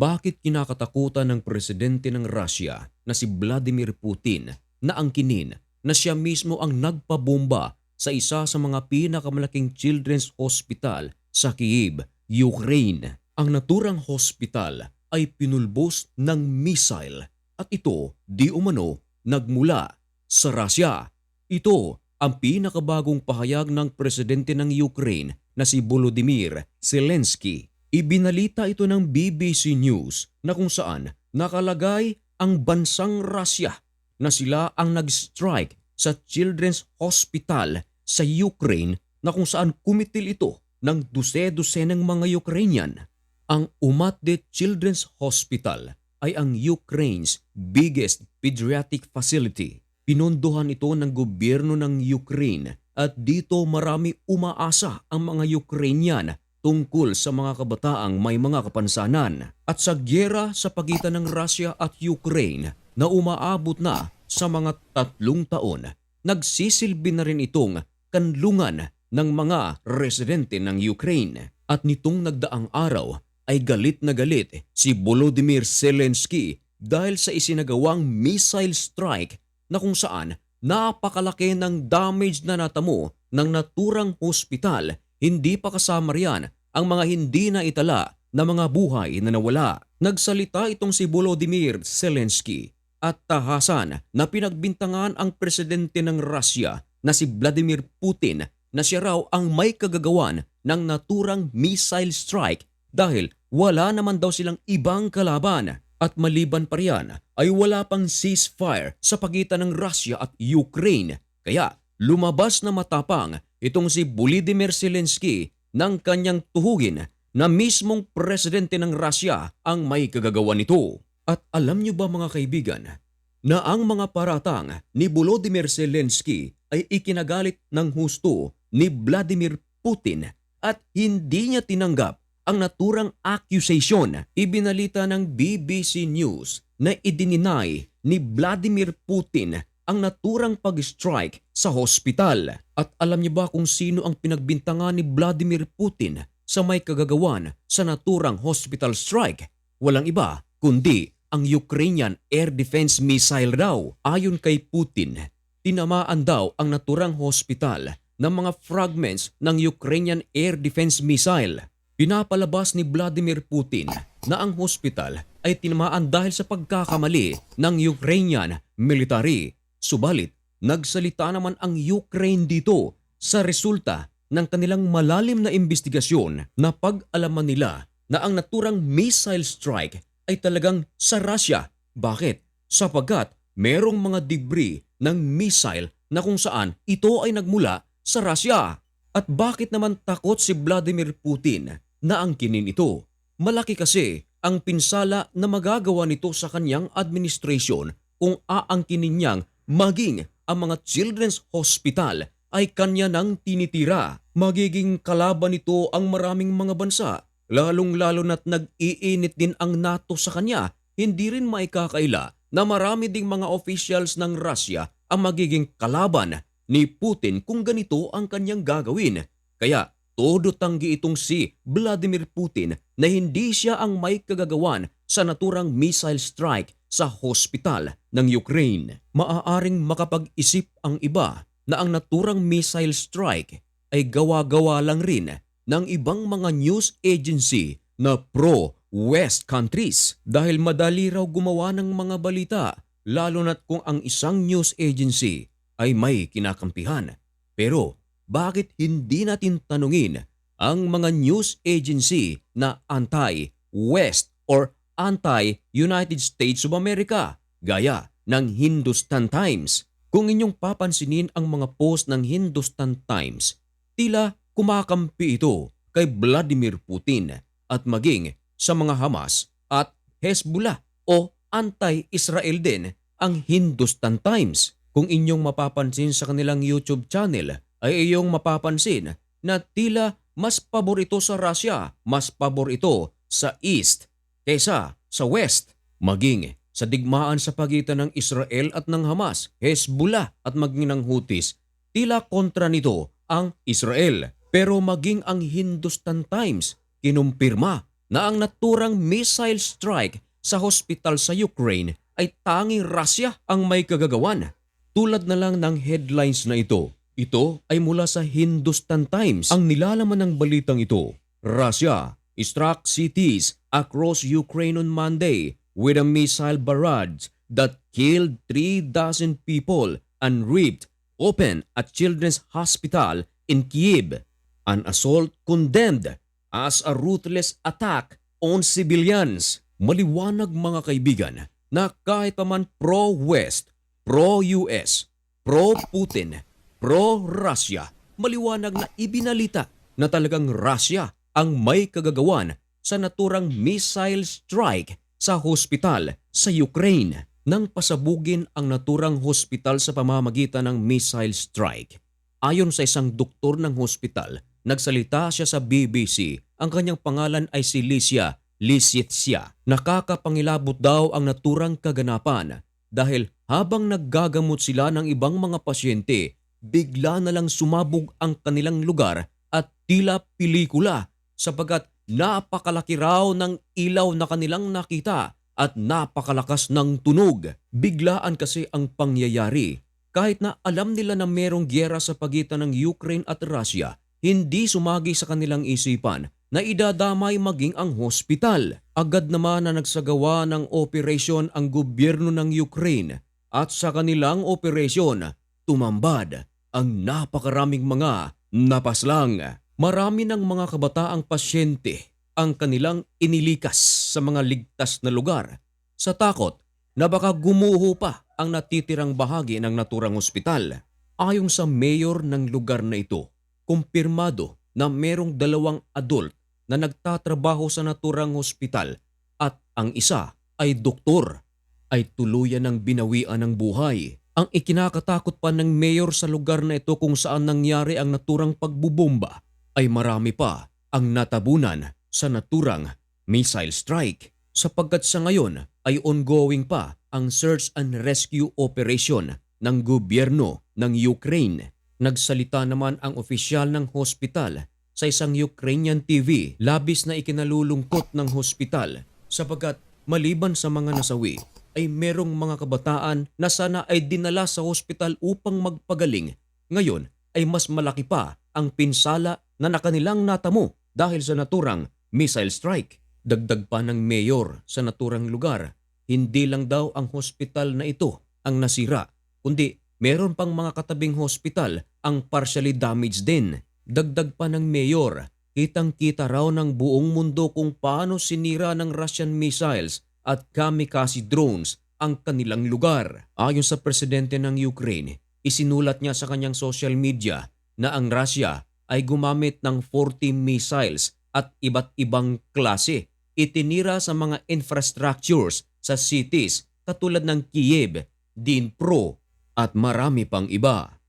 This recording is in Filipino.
Bakit kinakatakutan ng presidente ng Russia na si Vladimir Putin na angkinin na siya mismo ang nagpabomba sa isa sa mga pinakamalaking children's hospital sa Kiev, Ukraine? Ang naturang hospital ay pinulbos ng missile at ito di umano nagmula sa Russia. Ito ang pinakabagong pahayag ng presidente ng Ukraine na si Volodymyr Zelensky. Ibinalita ito ng BBC News na kung saan nakalagay ang bansang Russia na sila ang nag-strike sa Children's Hospital sa Ukraine na kung saan kumitil ito ng duse-duse ng mga Ukrainian. Ang Umatde Children's Hospital ay ang Ukraine's biggest pediatric facility. Pinondohan ito ng gobyerno ng Ukraine at dito marami umaasa ang mga Ukrainian tungkol sa mga kabataang may mga kapansanan. At sa gyera sa pagitan ng Russia at Ukraine na umaabot na sa mga tatlong taon, nagsisilbi na rin itong kanlungan ng mga residente ng Ukraine. At nitong nagdaang araw ay galit na galit si Volodymyr Zelensky dahil sa isinagawang missile strike na kung saan napakalaki ng damage na natamo ng naturang hospital, hindi pa kasama riyan ang mga hindi na itala na mga buhay na nawala. Nagsalita itong si Volodymyr Zelensky at tahasan na pinagbintangan ang presidente ng Russia na si Vladimir Putin na siya raw ang may kagagawan ng naturang missile strike dahil wala naman daw silang ibang kalaban at maliban pa riyan ay wala pang ceasefire sa pagitan ng Russia at Ukraine. Kaya lumabas na matapang itong si Volodymyr Zelensky ng kanyang tuhugin na mismong presidente ng Russia ang may kagagawa nito. At alam niyo ba mga kaibigan na ang mga paratang ni Volodymyr Zelensky ay ikinagalit ng husto ni Vladimir Putin at hindi niya tinanggap ang naturang accusation. Ibinalita ng BBC News na idininay ni Vladimir Putin ang naturang pag-strike sa hospital. At alam niyo ba kung sino ang pinagbintangan ni Vladimir Putin sa may kagagawan sa naturang hospital strike? Walang iba kundi ang Ukrainian air defense missile daw. Ayon kay Putin, tinamaan daw ang naturang hospital ng mga fragments ng Ukrainian air defense missile. Pinapalabas ni Vladimir Putin na ang hospital ay tinamaan dahil sa pagkakamali ng Ukrainian military. Subalit, nagsalita naman ang Ukraine dito sa resulta ng kanilang malalim na investigasyon na pag-alaman nila na ang naturang missile strike ay talagang sa Russia. Bakit? Sapagkat merong mga debris ng missile na kung saan ito ay nagmula sa Russia. At bakit naman takot si Vladimir Putin na angkinin ito? Malaki kasi ang pinsala na magagawa nito sa kanyang administration kung aangkinin niyang maging ang mga children's hospital ay kanya nang tinitira. Magiging kalaban nito ang maraming mga bansa, lalong-lalo na't nag-iinit din ang NATO sa kanya. Hindi rin maikakaila na marami ding mga officials ng Russia ang magiging kalaban ni Putin kung ganito ang kanyang gagawin. Kaya todo tanggi itong si Vladimir Putin na hindi siya ang may kagagawan sa naturang missile strike sa hospital ng Ukraine. Maaaring makapag-isip ang iba na ang naturang missile strike ay gawa-gawa lang rin ng ibang mga news agency na pro-West countries dahil madali raw gumawa ng mga balita lalo na't kung ang isang news agency ay may kinakampihan. Pero bakit hindi natin tanungin ang mga news agency na anti-West or anti-United States of America gaya ng Hindustan Times? Kung inyong papansinin ang mga post ng Hindustan Times, tila kumakampi ito kay Vladimir Putin at maging sa mga Hamas at Hezbollah o anti-Israel din ang Hindustan Times. Kung inyong mapapansin sa kanilang YouTube channel ay iyong mapapansin na tila mas pabor ito sa Russia, mas pabor ito sa East kaysa sa West. Maging sa digmaan sa pagitan ng Israel at ng Hamas, Hezbollah at maging ng Houthis, tila kontra nito ang Israel. Pero maging ang Hindustan Times kinumpirma na ang naturang missile strike sa hospital sa Ukraine ay tanging Russia ang may kagagawan. Tulad na lang ng headlines na ito. Ito ay mula sa Hindustan Times. Ang nilalaman ng balitang ito, Russia struck cities across Ukraine on Monday with a missile barrage that killed 3 dozen people and ripped open a children's hospital in Kiev. An assault condemned as a ruthless attack on civilians. Maliwanag mga kaibigan na kahit pa man pro-West, pro-US, pro-Putin, pro-Russia, maliwanag na ibinalita na talagang Russia ang may kagagawan sa naturang missile strike sa hospital sa Ukraine nang pasabugin ang naturang hospital sa pamamagitan ng missile strike. Ayon sa isang doktor ng hospital, nagsalita siya sa BBC. Ang kanyang pangalan ay si Licia Lisitsia. Nakakapangilabot daw ang naturang kaganapan dahil habang naggagamot sila ng ibang mga pasyente, bigla na lang sumabog ang kanilang lugar at tila pelikula sapagkat napakalaki raw ng ilaw na kanilang nakita at napakalakas ng tunog. Biglaan kasi ang pangyayari. Kahit na alam nila na merong gyera sa pagitan ng Ukraine at Russia, hindi sumagi sa kanilang isipan na idadamay maging ang hospital. Agad naman na nagsagawa ng operasyon ang gobyerno ng Ukraine at sa kanilang operasyon, tumambad ang napakaraming mga napaslang. Marami ng mga kabataang pasyente ang kanilang inilikas sa mga ligtas na lugar sa takot na baka gumuho pa ang natitirang bahagi ng naturang ospital. Ayon sa mayor ng lugar na ito, kumpirmado na merong dalawang adult na nagtatrabaho sa naturang hospital at ang isa ay doktor ay tuluyan ng binawian ng buhay. Ang ikinakatakot pa ng mayor sa lugar na ito kung saan nangyari ang naturang pagbubomba ay marami pa ang natabunan sa naturang missile strike sapagkat sa ngayon ay ongoing pa ang search and rescue operation ng gobyerno ng Ukraine. Nagsalita naman ang opisyal ng hospital sa isang Ukrainian TV. Labis na ikinalulungkot ng hospital sapagkat maliban sa mga nasawi ay merong mga kabataan na sana ay dinala sa hospital upang magpagaling. Ngayon ay mas malaki pa ang pinsala na nakanilang natamo dahil sa naturang missile strike. Dagdag pa ng mayor sa naturang lugar, hindi lang daw ang hospital na ito ang nasira, kundi meron pang mga katabing hospital ang partially damaged din. Dagdag pa ng mayor, kitang-kita raw ng buong mundo kung paano sinira ng Russian missiles at kamikaze drones ang kanilang lugar. Ayon sa presidente ng Ukraine, isinulat niya sa kanyang social media na ang Russia ay gumamit ng 40 missiles at iba't ibang klase. Itinira sa mga infrastructures sa cities katulad ng Kiev, Dnipro at marami pang iba.